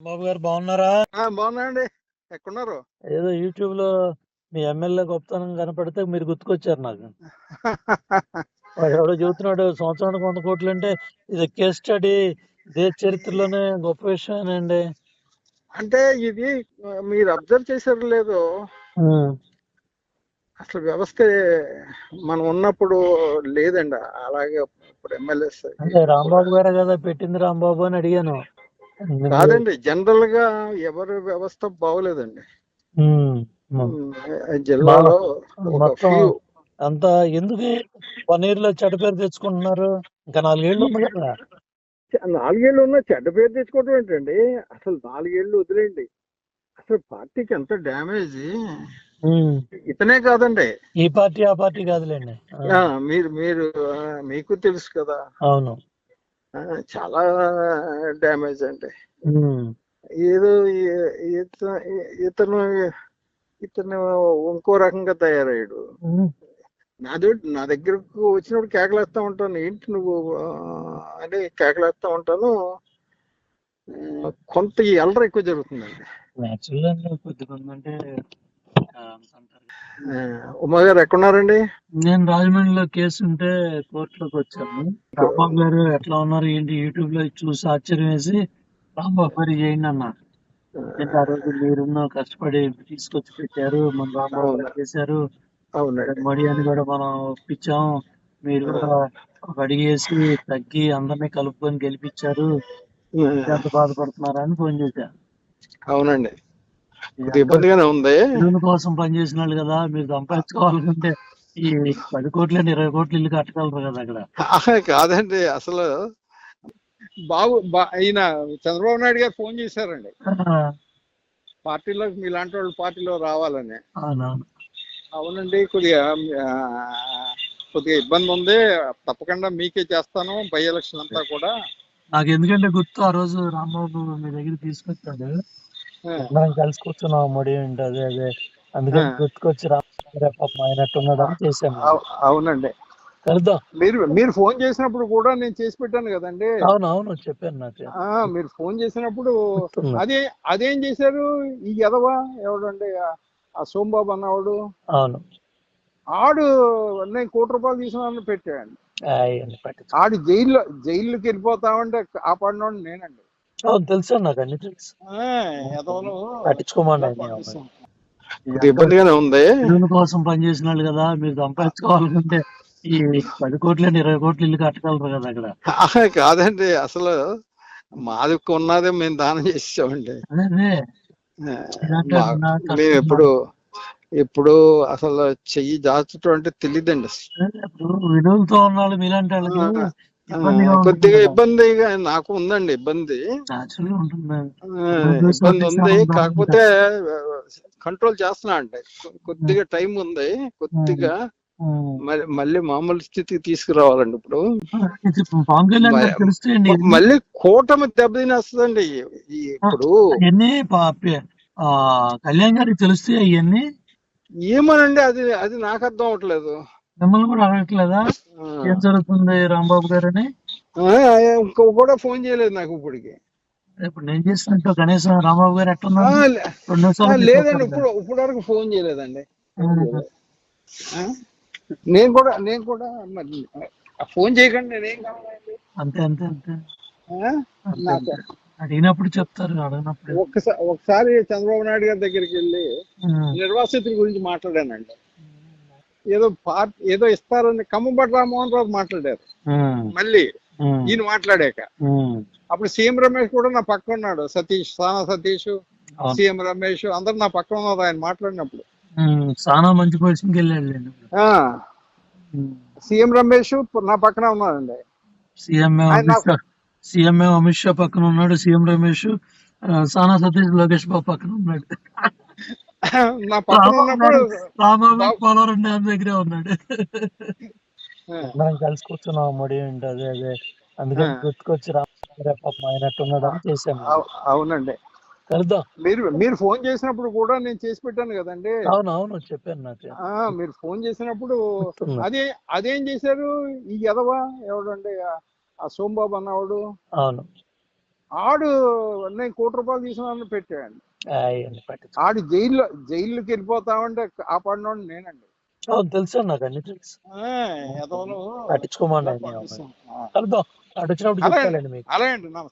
బాబు గారు బాగున్నారా? ఆ, బాగున్నాయండి ఎక్కడున్నారు? ఏదో యూట్యూబ్లో మీ ఎమ్మెల్యే గొప్పతనం కనపడితే మీరు గుర్తుకొచ్చారు నాకు. వాడు ఎవడో చెబుతున్నాడు సంవత్సరానికి వంద కోట్లు అంటే ఇది కేస్ స్టడీ దేశ చరిత్రలోనే గొప్ప విషయమేనండి. అంటే ఇది మీరు అబ్జర్వ్ చేశారు లేదో అసలు వ్యవస్థ మనం ఉన్నప్పుడు లేదండి. అలాగే ఇప్పుడు ఎమ్మెల్యేస్ అంటే రాంబాబు గారే కదా పెట్టింది రాంబాబు అని అడిగాను. కాదండి జనరల్గా ఎవరి వ్యవస్థ బాగోలేదండి. జిల్లాలో అంతా ఎందుకు వన్ ఇయర్లో చెడ్డ పేరు తెచ్చుకుంటున్నారు? ఇంకా నాలుగేళ్ళు ఉంది కదా. నాలుగేళ్ళు ఉన్న చెడ్డ పేరు తెచ్చుకోవడం ఏంటండి? అసలు నాలుగేళ్ళు వదిలేండి అసలు పార్టీకి ఎంత డ్యామేజ్? ఇతనే కాదండి. ఈ పార్టీ ఆ పార్టీ కాదులేండి. మీరు మీరు మీకు తెలుసు కదా. అవును. చాలా డ్యామేజ్ అండి. ఏదో ఇతను ఇతను ఇంకో రకంగా తయారయ్యాడు. నాది నా దగ్గరకు వచ్చినప్పుడు కేకలేస్తా ఉంటాను. ఏంటి నువ్వు అని కేకలేస్తా ఉంటాను. కొంత అల్లరి ఎక్కువ జరుగుతుందండి. అండి అంటే ఉమా గారు ఎక్కడున్నారండి? నేను రాజమండ్రిలో కేసు ఉంటే కోర్టులోకి వచ్చాను. రాంబాబు గారు ఎట్లా ఉన్నారు ఏంటి యూట్యూబ్లో చూసి ఆశ్చర్యం వేసి రాంబాబు గారు చేయండి అన్నారు. ఆ రోజు మీరున్న కష్టపడి తీసుకొచ్చి పెట్టారు మన రాంబాబు గారు చేశారు. మడి అని కూడా మనం ఒప్పించాం. మీరు కూడా ఒక అడిగేసి తగ్గి అందరినీ కలుపుకొని గెలిపించారు. ఎంత బాధపడుతున్నారా అని ఫోన్ చేశాను. అవునండి. ఇబ్బందిగానే ఉంది. పిల్లల కోసం పనిచేసిన వాళ్ళు కదా మీరు సంపాదించుకోవాలనుకుంటే ఈ పది కోట్లు ఇరవై కోట్లు ఇల్లు కట్టగలరు కదా అక్కడ. కాదండి అసలు బాబు ఈయన చంద్రబాబు నాయుడు గారు ఫోన్ చేశారండి. పార్టీలోకి మీలాంటి వాళ్ళు పార్టీలో రావాలని. అవునండి కొద్దిగా కొద్దిగా ఇబ్బంది ఉంది. తప్పకుండా మీకే చేస్తాను బై ఎలక్షన్ అంతా కూడా. నాకు ఎందుకంటే గుర్తు ఆ రోజు రాంబాబు మీ దగ్గర తీసుకొచ్చాడు. మనం కలిసి కూర్చున్నాం మడి ఏంటి అదే అదే. అందుకని ఆ. గుర్తుకొచ్చి రాంబాబు రేపు పాపం అయినట్టున్నాడు అని చేశాను అవు- అవునండి. కలుద్దాం. మీరు మీరు ఫోన్ చేసినప్పుడు కూడా నేను చేసి పెట్టాను కదండి. అవును అవును చెప్పాను నాకు ఆ, మీరు ఫోన్ చేసినప్పుడు. అదే అదేం చేశారు? ఈ ఎదవా ఎవడండి? ఆ- ఆ సోంబాబు అన్నవాడు? అవును. ఆడు నేను కోటి రూపాయలు తీసుకున్నాను పెట్టాడు. ఆడు జైల్లో జైల్లోకి వెళ్ళిపోతామంటే కాపాడినోడు నేనండి. అవును తెలుసు నాకు అన్ని తెలుసు. ఇబ్బందిగానే ఉంది. పిల్లల కోసం పనిచేసిన వాళ్ళు కదా మీరు సంపాదించుకోవాలనుకుంటే ఈ పది కోట్లు ఇరవై కోట్లు ఇల్లు కట్టగలరు కదా అక్కడ. కాదండి అసలు మాది ఉన్నదే మేము దానం చేసామండి మేము ఎప్పుడు ఎప్పుడు అసలు చెయ్యి దాచటం అంటే తెలియదండి ఇప్పుడు విలువలతో ఉన్న వాళ్ళు మీలాంటి వాళ్ళకి. కొద్దిగా కదా. ఇబ్బందిగా నాకు ఉందండి ఇబ్బంది. ఇబ్బంది ఉంది. కాకపోతే కంట్రోల్ చేస్తున్నా అంటే కొద్దిగా టైం ఉంది. కొద్దిగా. మరి మళ్ళీ మామూలు స్థితికి తీసుకురావాలండి ఇప్పుడు. మళ్ళీ కూటమి దెబ్బతినేస్తుందండి. ఇప్పుడు కళ్యాణ్ గారికి తెలిస్తే అవన్నీ? ఏమోనండి అది అది నాకు అర్థం అవట్లేదు మిమ్మల్ని కూడా అడగట్లేదా? ఏం జరుగుతుంది రాంబాబు గారని? కూడా ఫోన్ చేయలేదు నాకు ఇప్పటికి. ఇప్పుడు నేను చేసినట్టు కనీసం రాంబాబు గారు ఎట్టున్నారు లేదండి ఇప్పుడు ఇప్పుడు వరకు ఫోన్ చేయలేదండి? నేను కూడా నేను కూడా మరి ఫోన్ చేయకండి నేనేం కావాలండి? అంతే అంతే అంతే. అడిగినప్పుడు చెప్తారు అడిగినప్పుడు. ఒకసారి చంద్రబాబు నాయుడు గారి దగ్గరికి వెళ్ళి. నిర్వాసితుల గురించి మాట్లాడానండి. ఏదో పార్టీ ఏదో ఇస్తారని ఖమ్మంపట్ల రామ్మోహన్ రావు మాట్లాడారు. మళ్ళీ. ఈయన మాట్లాడాక. అప్పుడు సీఎం రమేష్ కూడా నా పక్క ఉన్నాడు సతీష్ సానా సతీష్. సీఎం రమేష్ అందరు నా పక్క ఉన్నారు ఆయన మాట్లాడినప్పుడు. చాలా మంచి పొజిషన్కి వెళ్ళాడు సీఎం రమేష్ నా పక్కన ఉన్నాడండి సీఎం ఆయన అమిత్ షా పక్కన ఉన్నాడు సీఎం రమేష్ సానా సతీష్ లోకేష్ బాబు పక్కన ఉన్నాడు నా పక్కన ఉన్నప్పుడు రామాబాబు పోలవరం డ్యామ్ దగ్గరే ఉన్నాడు. మనం కలిసి కూర్చున్నాం మడి ఏంటి అదే అదే. అందుకని ఆ. గుర్తుకొచ్చి పాపం అయినట్టున్నాడు చేశాను. అవునండి. కలుద్దాం. మీరు మీరు ఫోన్ చేసినప్పుడు కూడా నేను చేసి పెట్టాను కదండి. అవును అవును చెప్పాను నాకు. ఆ మీరు ఫోన్ చేసినప్పుడు. అదే అదేం చేశారు? ఈ ఎదవా ఎవడండి? ఆ- ఆ సోంబాబు అన్నవాడు? అవును. ఆడు నేను కోటి రూపాయలు తీసుకున్నాను పెట్టాడు. పట్టించు ఆడు జైల్లో జైల్లోకి వెళ్ళిపోతామంటే కాపాడినోడు నేనండి. తెలుసు నాకు అన్ని తెలుసు. ఆ, ఎదవలు పట్టించుకోమని ఇలా పంపిస్తాం. ఆ, కలుద్దాం. అటు వచ్చినప్పుడు అలాగే. అండి నమస్తే.